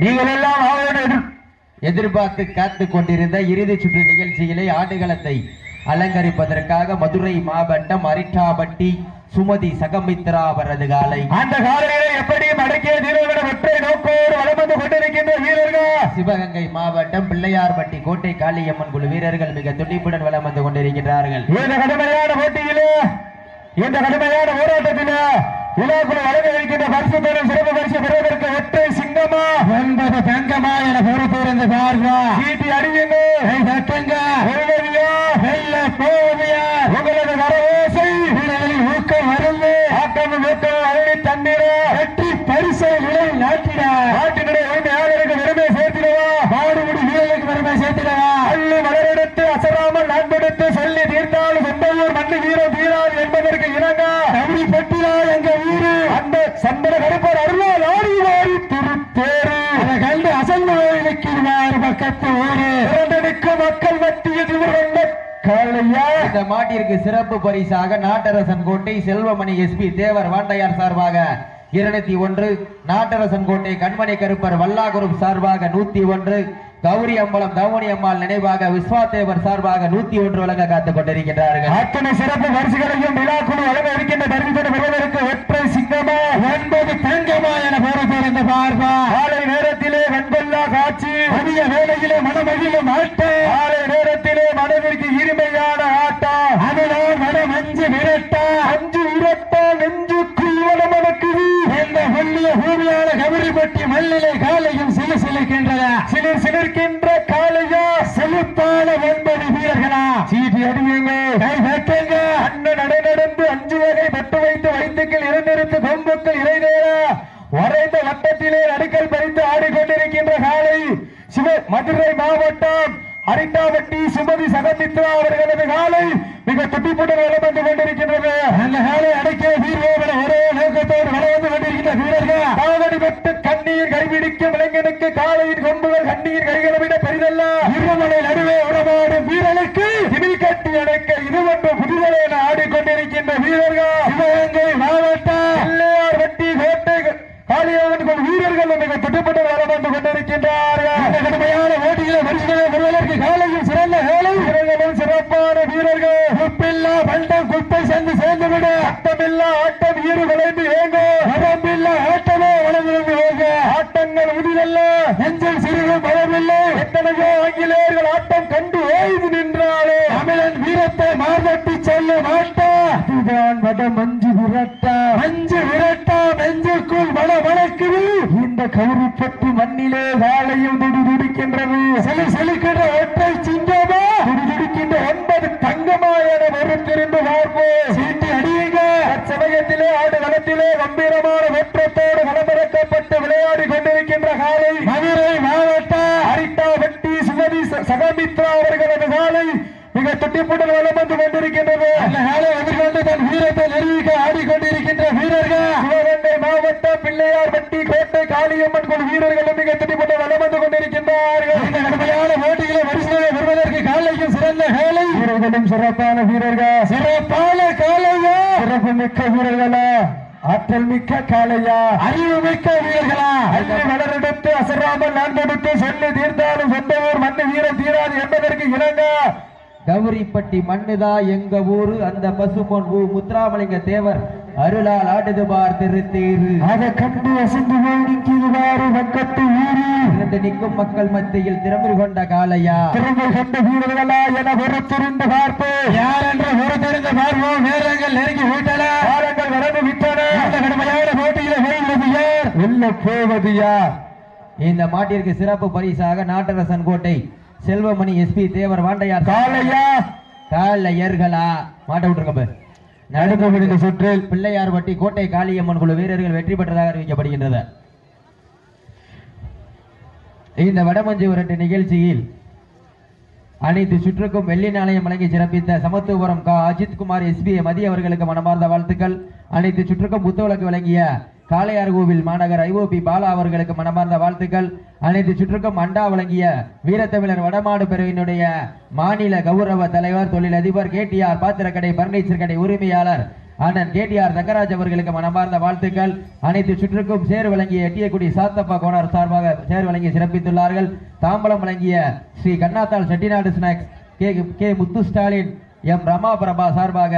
நீங்கள் எல்லாம் எதிர்பார்த்து காத்து கொண்டிருந்த இறுதி சுற்று நிகழ்ச்சியிலே ஆடுகளத்தை அலங்கரிப்பதற்காக மதுரை மாவட்டம் அரிட்டாபட்டி சுமதி சகமித்ரா அவரது காலை. அந்த காலையிலே எப்படியும் அடக்கிய ஒற்றை நோக்கோடு வலம் வந்து கொண்டிருக்கின்ற வீரர்கள். சிவகங்கை மாவட்டம் பிள்ளையார்பட்டி கோட்டை காளியம்மன் குழு வீரர்கள் மிக துடிப்புடன் வலம் வந்து கொண்டிருக்கிறார்கள் இந்த கடுமையான போட்டியிலே இந்த கடுமையான போராட்டத்திலே விழாக்குழு வழங்க இருக்கின்ற பரிசு பெறும் சிறப்பு பரிசு பெறுவதற்கு ஒற்றை சிங்கமா தங்கமா என பொறுத்திருந்த பார்வா சீட்டி அடியுங்க. வெல்வதியா வெல்ல போவதியா உங்களது வரவோசை வீரர்களின் ஊக்கம் அருந்து ஆக்கம் ஊக்கம் அருளி வெற்றி பரிசை நிலை நாட்டிட. நாட்டினுடைய உரிமையாளருக்கு பெருமை சேர்த்திடவா? மாடுபிடி வீரர்களுக்கு பெருமை சேர்த்திடவா? அள்ளி மலரெடுத்து அசராமல் நான்பெடுத்து சொல்லி தீர்த்தாலும் சொந்த ஊர் மண்ணு வீரம் வீராது என்பதற்கு இணங்க கபடி பட்டியா எங்க ஊரு அந்த சந்தன கருப்பர் அருளால் ஆடி வாரி திருத்தேரு அதை கண்டு அசந்து நிற்கிறார் பக்கத்து ஊரு இரண்டனுக்கு மக்கள் மத்திய திமிர்ந்த காளையா இந்த மாட்டிற்கு சிறப்பு பரிசாக நாட்டரசன் கோட்டை செல்வமணி எஸ்பி தேவர் வாண்டையார் சார்பாக இருநூத்தி ஒன்று நாட்டரசன் கோட்டை கண்மணி கருப்பர் வல்லாகுரும் சார்பாக நூத்தி ஒன்று கௌரி அம்பலம் தவணி அம்மாள் நினைவாக விஸ்வாதேவர் சார்பாக நூத்தி ஒன்று வழங்க காத்துக் கொண்டிருக்கின்றார்கள். அத்தனை சிறப்பு பரிசுகளையும் விழாக்குழு வழங்க இருக்கின்ற தருவித்தோடு பெறுவதற்கு ஒற்றை சிங்கமா ஒன்பது தங்கமா என பொறுத்திருந்த பார்வா காலை நேரத்திலே வெண்கொல்லா காட்சி. மதிய வேளையிலே மனமகிழும் ஆட்டம் கபடிப்பட்டி மல்லிலை காலையும் சிலு சிலுக்கின்றன. சிலிர் சிலிர்க்கின்ற காலையா செலுத்தான ஒன்பது வீரர்களா? சீட்டி அடியுங்க. கை தட்டுங்க அண்ணன் நடை நடந்து அஞ்சு வகை பட்டு வைத்து வைத்துக்கள் இறந்திருந்து கொம்புக்கள் இறைநேர வரைந்த வட்டத்திலே நடுக்கல் பறித்து ஆடிக்கொண்டிருக்கின்ற காலை சிவ மதுரை மாவட்டம் அரிட்டாவட்டி சுமதி சகமித்ரா அவர்களது காலை மிக துட்டிப்புடன் வளம் வந்து கொண்டிருக்கின்றது. அந்த காலை அடக்கிய வீரர்கள் ஒரே அடைக்க இது ஒன்று புதிதலை என ஆடிக்கொண்டிருக்கின்ற வீரர்கள் சிவகங்கை மாவட்டம் பிள்ளையார் வட்டி கோட்டை காளியவன் வீரர்கள் மிக துட்டுப்பட்டு வளம் வந்து கொண்டிருக்கின்றார்கள். இந்த கடுமையான போட்டிகளை மனுஷனை வருவதற்கு காலையில் சிறந்த வேலை வீரர்களும் சிறப்பான வீரர்கள். குப்பில்லா பண்டம் குப்பை சென்று சேர்ந்துவிட அட்டமில்லா ஆட்டம் ஈறு அதுதான் வட மஞ்சு விரட்டா. மஞ்சு விரட்டா நெஞ்சுக்குள் வள வளர்க்குது. இந்த கௌரிப்பட்டு மண்ணிலே வாழையும் துடி துடிக்கின்றது. செலு செலுக்கின்ற ஒற்றை சிங்கமா. துடி துடிக்கின்ற ஒன்பது தங்கமா என பொறுத்திருந்து பார்ப்போம். சீட்டி அடியுங்க. சமயத்திலே ஆடு களத்திலே கம்பீரமான வெற்றத்தோடு களமிறக்கப்பட்டு விளையாடி கொண்டிருக்கின்ற காலை. மதுரை மாவட்ட அரிட்டா வெட்டி சுமதி சகமித்ரா அவர்களது காலை மிக துட்டிப்புடன் வளம் வந்து கொண்டிருக்கின்றது. அந்த காலை தன் வீரத்தை நிரூபிக்க ஆடிக்கொண்டிருக்கின்ற வீரர்கள் சிவகங்கை மாவட்டம் பிள்ளையார் பட்டி கோட்டை காளியம்மன் குழு வீரர்களும் மிக துட்டிப்புடன் வளம் வந்து கொண்டிருக்கின்றார்கள். இந்த கடுமையான போட்டிகளை வரிசையை வருவதற்கு காலையும் சிறந்த காலை வீரர்களும் சிறப்பான வீரர்கள். சிறப்பான காலையா? சிறப்பு மிக்க வீரர்களா? ஆற்றல் மிக்க காளையா? அறிவு மிக்க வீரர்களா? கௌரிப்பட்டி மண்ணுதா எங்க ஊரு? அந்த பசுமொன் ஊ முத்துராமலிங்க தேவர் அருளால் ஆடுது பார் திருத்தேரு. அதை கண்டு அசந்து போய் நிற்கிறவாறு பக்கத்து ஊரி. இருந்து நிற்கும் மக்கள் மத்தியில் திறமை கொண்ட காளையா? திறமை கண்ட வீரர்களா என பொறுத்திருந்து பார்ப்பு. யார் என்று பொறுத்திருந்து பார்ப்போம் நேரங்கள் நெருங்கி விட்டன. காலங்கள் நடந்து விட்டன. இந்த கடுமையான போட்டியில வெல்வது யார்? வெல்ல போவது யார்? இந்த மாட்டிற்கு சிறப்பு பரிசாக நாட்டரசன் கோட்டை செல்வமணி எஸ்பி தேவர் வாண்டையார் காளையா? காலையர்களா மாட்ட விட்டுருங்க பாரு. நடக்க முடிந்த சுற்றில் பிள்ளையார் வட்டி கோட்டை காளியம்மன் குழு வீரர்கள் வெற்றி பெற்றதாக அறிவிக்கப்படுகின்றது. இந்த வடமஞ்சு விரட்டு நிகழ்ச்சியில் அனைத்து சுற்றுக்கும் வெள்ளி நாணயம் வழங்கி சிறப்பித்த சமத்துவபுரம் கா. அஜித் குமார் எஸ்பி மதி அவர்களுக்கு மனமார்ந்த வாழ்த்துக்கள். அனைத்து சுற்றுக்கும் புத்தவழக்கு வழங்கிய காளையார் கோவில் மாநகர் ஐஓபி பாலா அவர்களுக்கு மனமார்ந்த வாழ்த்துக்கள். அனைத்து சுற்றுக்கும் அண்டா வழங்கிய வீரத்தமிழர் வடமாடு பிரிவினுடைய மாநில கௌரவ தலைவர் தொழிலதிபர் கேடிஆர் பாத்திரக்கடை பர்னிச்சர் கடை உரிமையாளர் அண்ணன் கேடிஆர் தங்கராஜ் அவர்களுக்கு மனமார்ந்த வாழ்த்துக்கள். அனைத்து சுற்றுக்கும் சேர் வழங்கிய எட்டியக்குடி சாத்தப்பா கோனார் சார்பாக சேர் வழங்கி சிறப்பித்துள்ளார்கள். தாம்பலம் வழங்கிய Sri Kannathal Chettinad snacks K K Muthu Stalin M Rama Prabha சார்பாக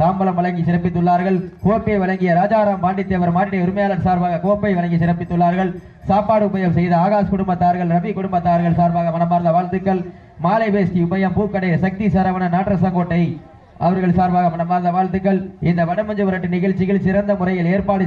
தாம்பலம் வழங்கி சிறப்பித்துள்ளார்கள். கோப்பை வழங்கிய ராஜாராம் பாண்டித்தேவர் மாட்டினை உரிமையாளர் சார்பாக கோப்பை வழங்கி சிறப்பித்துள்ளார்கள். சாப்பாடு உபயம் செய்த ஆகாஷ் குடும்பத்தார்கள் ரவி குடும்பத்தார்கள் சார்பாக மனமார்ந்த வாழ்த்துக்கள். மாலை வேஷ்டி உபயம் பூக்கடை சக்தி சரவண நாட்டரசங்கோட்டை அவர்கள் சார்பாக மனமார்ந்த வாழ்த்துக்கள். இந்த வடமஞ்சு விரட்டு நிகழ்ச்சிகள் சிறந்த முறையில் ஏற்பாடு